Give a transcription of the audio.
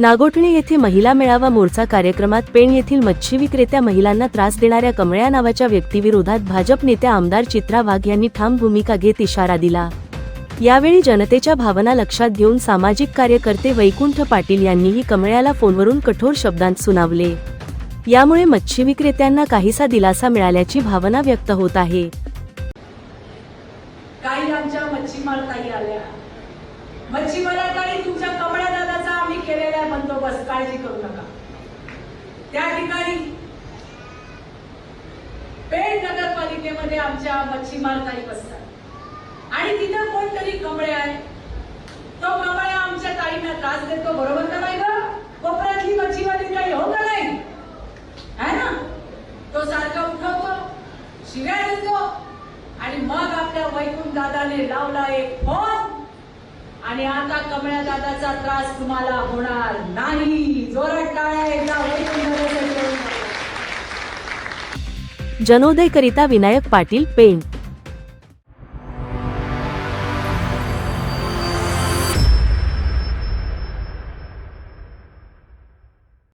नागोठणे येथे महिला मेळावा मोर्चा कार्यक्रमात पेण येथील मच्छी विक्रेत्या महिलांना त्रास देणाऱ्या कमळ्या नावाच्या व्यक्तीविरोधात भाजप नेत्या आमदार चित्रा वाघ यांनी ठाम भूमिका घेत इशारा दिला. यावेळी जनतेच्या भावना लक्षात घेऊन सामाजिक कार्यकर्ते वैकुंठ पाटील यांनीही कमळ्याला फोनवरून कठोर शब्दांत सुनावले. यामुळे मच्छी विक्रेत्यांना काहीसा दिलासा मिळाल्याची भावना व्यक्त होत आहे. काही आमच्या मच्छीमार काही आल्या. मच्छीमार काही तुमच्या केलेला आहे बंदोबस्त काळजी करू नका. त्या ठिकाणी पेठ नगरपालिकेमध्ये आमच्या मच्छीमार ताई बसतात. आणि तिथं कोणतरी कमळे आहे तो कमळ्या आमच्या ताईंना त्रास देतो बरोबर का नाही ग? कोपऱ्यातली मच्छीवाली काही हो का नाही? है ना? तो सारखा उठवतो शिव्या देतो आणि मग आपल्या वैकुंठ दादाने लावला एक फोन. आणि आता कमळ्या दादाचा त्रास तुम्हाला होणार नाही. जोरात टाळ्या एकदा जनोदयकरिता जनोदय करिता विनायक पाटील पेंट